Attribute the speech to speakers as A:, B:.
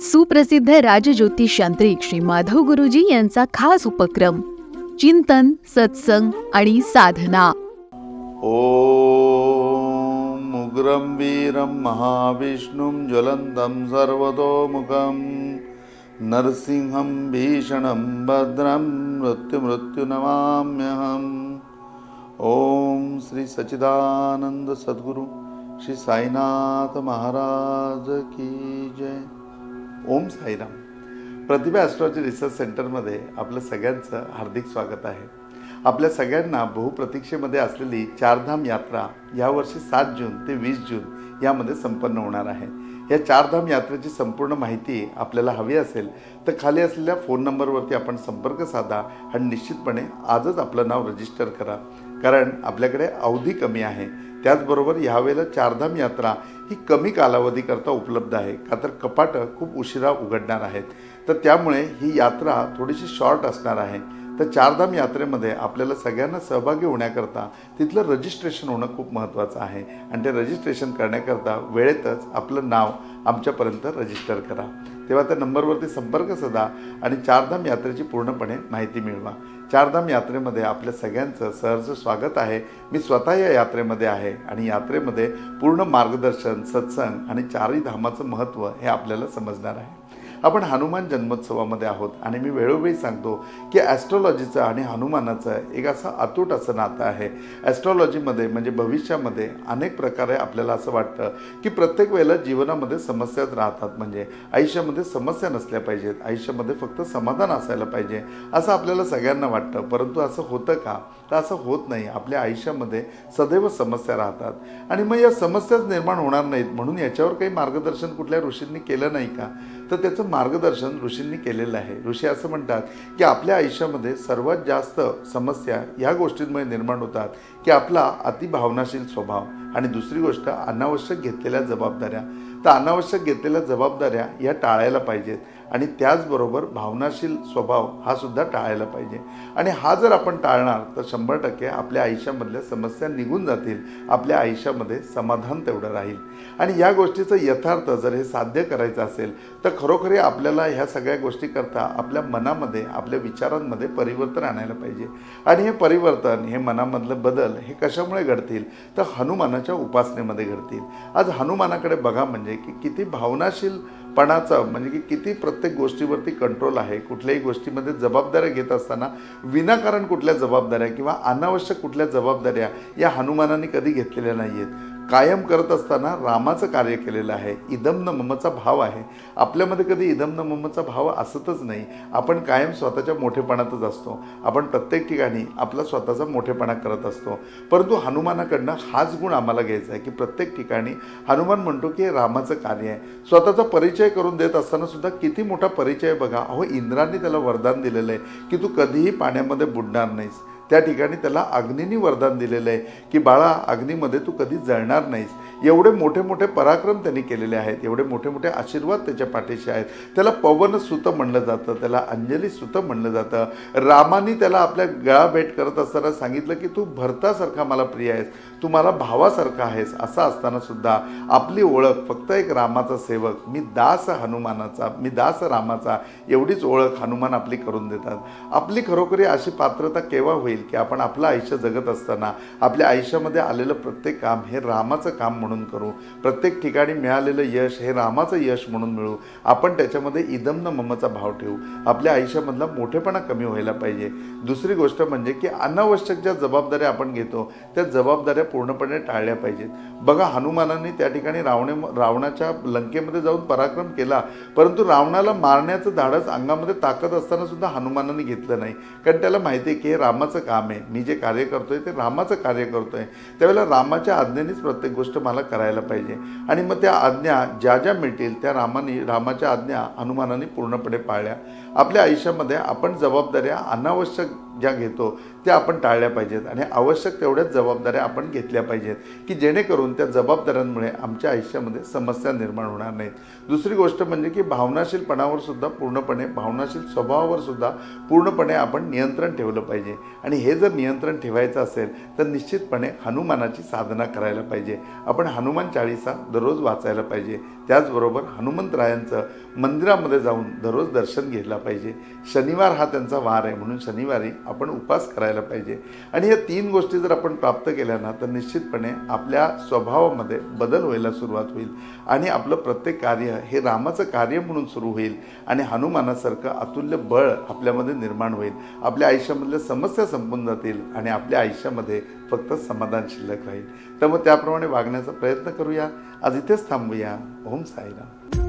A: सुप्रसिद्ध राजज्योतिष यांत्रिक श्री माधव गुरुजी यांचा खास उपक्रम चिंतन सत्संग आणि साधना.
B: ॐ उग्रं वीरं महाविष्णुं ज्वलन्तं सर्वतोमुखं नरसिंहं भीषणं भद्रं मृत्युमृत्युनमाम्यहम् ॐ श्री सच्चिदानंद सद्गुरु। श्री साईनाथ महाराज की जय. ओम साईराम. प्रतिभा ॲस्ट्रॉलॉजी रिसर्च सेंटरमध्ये आपलं सगळ्यांचं हार्दिक स्वागत आहे. आपल्या सगळ्यांना बहुप्रतीक्षेमध्ये असलेली चारधाम यात्रा यावर्षी सात जून ते वीस जून यामध्ये संपन्न होणार आहे. या चारधाम यात्रेची संपूर्ण माहिती आपल्याला हवी असेल तर खाली असलेल्या फोन नंबरवरती आपण संपर्क साधा आणि निश्चितपणे आजच आपलं नाव रजिस्टर करा. कारण आपल्याकडे अवधी कमी आहे. त्याचबरोबर ह्यावेळेला चारधाम यात्रा ही कमी कालावधीकरता उपलब्ध आहे. का तर कपाटं खूप उशिरा उघडणार आहेत. तर त्यामुळे ही यात्रा थोडीशी शॉर्ट असणार आहे. तर चारधाम यात्रेमध्ये आपल्याला सगळ्यांना सहभागी होण्याकरता तिथलं रजिस्ट्रेशन होणं खूप महत्त्वाचं आहे. आणि ते रजिस्ट्रेशन करण्याकरता वेळेतच आपलं नाव आमच्यापर्यंत रजिस्टर करा. तेव्हा त्या नंबरवरती संपर्क साधा आणि चारधाम यात्रेची पूर्णपणे माहिती मिळवा. चारधाम यात्रेमध्ये आपल्या सगळ्यांचं सहर्ष स्वागत आहे. मी स्वतः या यात्रेमध्ये आहे आणि यात्रेमध्ये पूर्ण मार्गदर्शन सत्संग आणि चारही धामाचं महत्त्व हे आपल्याला समजणार आहे. आपण हनुमान जन्मोत्सवामध्ये आहोत. आणि मी वेळोवेळी सांगतो की ॲस्ट्रॉलॉजीचं आणि हनुमानाचं एक असं अतूट असं नातं आहे. ॲस्ट्रॉलॉजीमध्ये म्हणजे भविष्यामध्ये अनेक प्रकारे आपल्याला असं वाटतं की प्रत्येक वेळेला जीवनामध्ये समस्याच राहतात. म्हणजे आयुष्यामध्ये समस्या नसल्या पाहिजेत. आयुष्यामध्ये फक्त समाधान असायला पाहिजे असं आपल्याला सगळ्यांना वाटतं. परंतु असं होतं का? तर असं होत नाही. आपल्या आयुष्यामध्ये सदैव समस्या राहतात. आणि मग या समस्याच निर्माण होणार नाहीत. म्हणून याच्यावर काही मार्गदर्शन कुठल्या ऋषींनी केलं नाही का? तर त्याचं मार्गदर्शन ऋषींनी केलेलं आहे. ऋषी असं म्हणतात की आपल्या आयुष्यामध्ये सर्वात जास्त समस्या ह्या गोष्टींमुळे निर्माण होतात की आपला अतिभावनाशील स्वभाव आणि दुसरी गोष्ट अनावश्यक घेतलेल्या जबाबदाऱ्या. तर अनावश्यक घेतलेल्या जबाबदाऱ्या या टाळायला पाहिजेत. आणि त्याचबरोबर भावनाशील स्वभाव हा सुद्धा टाळायला पाहिजे. आणि हा जर आपण टाळणार तर शंभर टक्के आपल्या आयुष्यामधल्या समस्या निघून जातील. आपल्या आयुष्यामध्ये समाधान तेवढं राहील. आणि या गोष्टीचं यथार्थ जर हे साध्य करायचं असेल तर खरोखरी आपल्याला ह्या सगळ्या गोष्टी करता आपल्या मनामध्ये आपल्या विचारांमध्ये परिवर्तन आणायला पाहिजे. आणि हे परिवर्तन हे मनामधलं बदल हे कशामुळे घडतील? तर हनुमानाच्या उपासनेमध्ये घडतील. आज हनुमानाकडे बघा म्हणजे म्हणजे की किती भावनाशीलपणाचं म्हणजे की किती प्रत्येक गोष्टीवरती कंट्रोल आहे कुठल्याही गोष्टीमध्ये जबाबदाऱ्या घेत असताना विनाकारण कुठल्या जबाबदाऱ्या किंवा अनावश्यक कुठल्या जबाबदाऱ्या या हनुमानाने कधी घेतलेल्या नाही आहेत कायम करत असताना रामाचं कार्य केलेलं आहे. इदम न ममचा भाव आहे. आपल्यामध्ये कधी इदम न ममचा भाव असतच नाही. आपण कायम स्वतःच्या मोठेपणातच असतो. आपण प्रत्येक ठिकाणी आपला स्वतःचा मोठेपणा करत असतो. परंतु हनुमानाकडनं हाच गुण आम्हाला घ्यायचा आहे की प्रत्येक ठिकाणी हनुमान म्हणतो की हे रामाचं कार्य आहे. स्वतःचा परिचय करून देत असताना सुद्धा किती मोठा परिचय बघा. अहो इंद्राने त्याला वरदान दिलेलं आहे की तू कधीही पाण्यामध्ये बुडणार नाहीस. त्या ठिकाणी त्याला अग्नीनी वरदान दिलेलं आहे. की बाळा अग्नीमध्ये तू कधी जळणार नाहीस. एवढे मोठे मोठे पराक्रम त्यांनी केलेले आहेत एवढे मोठे मोठे आशीर्वाद त्याच्या पाठीशी आहेत. त्याला पवन सुतं म्हणलं जातं त्याला अंजली सुतं म्हणलं जातं. रामानी त्याला आपल्या गळा भेट करत असताना सांगितलं की तू भरतासारखा मला प्रिय आहेस तू मला भावासारखा आहेस असं असताना सुद्धा आपली ओळख फक्त एक रामाचा सेवक मी दास हनुमानाचा मी दास रामाचा एवढीच ओळख हनुमान आपली करून देतात. आपली खरोखरी अशी पात्रता केव्हा होईल की आपण आपलं आयुष्य जगत असताना आपल्या आयुष्यामध्ये आलेलं प्रत्येक काम हे रामाचं काम म्हणून करू. प्रत्येक ठिकाणी मिळालेलं यश हे रामाचं यश म्हणून मिळू. आपण त्याच्यामध्ये इदम न ममचा भाव ठेवू. आपल्या आयुष्यामधला मोठेपणा कमी व्हायला पाहिजे. दुसरी गोष्ट म्हणजे की अनावश्यक ज्या जबाबदाऱ्या आपण घेतो त्या जबाबदाऱ्या पूर्णपणे टाळल्या पाहिजेत. बघा हनुमानाने त्या ठिकाणी रावणे रावणाच्या लंकेमध्ये जाऊन पराक्रम केला. परंतु रावणाला मारण्याचं धाडस अंगामध्ये ताकद असताना सुद्धा हनुमानाने घेतलं नाही. कारण त्याला माहिती आहे की हे रामाचं काम आहे. मी जे कार्य करतोय ते रामाचं कार्य करतोय. त्यावेळेला रामाच्या आज्ञेनेच प्रत्येक गोष्ट मला करायला पाहिजे. आणि मग त्या आज्ञा ज्या ज्या मिळतील त्या रामाने रामाच्या आज्ञा हनुमानाने पूर्णपणे पाळल्या. आपल्या आयुष्यामध्ये आपण जबाबदाऱ्या अनावश्यक ज्या घेतो त्या आपण टाळल्या पाहिजेत आणि आवश्यक तेवढ्याच जबाबदाऱ्या आपण घेतल्या पाहिजेत की जेणेकरून त्या जबाबदाऱ्यांमुळे आमच्या आयुष्यामध्ये समस्या निर्माण होणार नाहीत. दुसरी गोष्ट म्हणजे की भावनाशीलपणावर सुद्धा पूर्णपणे भावनाशील स्वभावावर सुद्धा पूर्णपणे आपण नियंत्रण ठेवलं पाहिजे. आणि हे जर नियंत्रण ठेवायचं असेल तर निश्चितपणे हनुमानाची साधना करायला पाहिजे. आपण हनुमान चाळीसा दररोज वाचायला पाहिजे. त्याचबरोबर हनुमंतरायांचं मंदिरामध्ये जाऊन दररोज दर्शन घ्यायला पाहिजे. शनिवार हा त्यांचा वार आहे म्हणून शनिवारी आपण उपास करायला पाहिजे. आणि या तीन गोष्टी जर आपण प्राप्त केल्या ना तर निश्चितपणे आपल्या स्वभावामध्ये बदल व्हायला सुरुवात होईल. आणि आपलं प्रत्येक कार्य हे रामाचं कार्य म्हणून सुरू होईल. आणि हनुमानासारखं अतुल्य बळ आपल्यामध्ये निर्माण होईल. आपल्या आयुष्यामधल्या समस्या संपून जातील आणि आपल्या आयुष्यामध्ये फक्त समाधान शिल्लक राहील. तर मग त्याप्रमाणे वागण्याचा प्रयत्न करूया. आज इथेच थांबूया. ओम साईराम.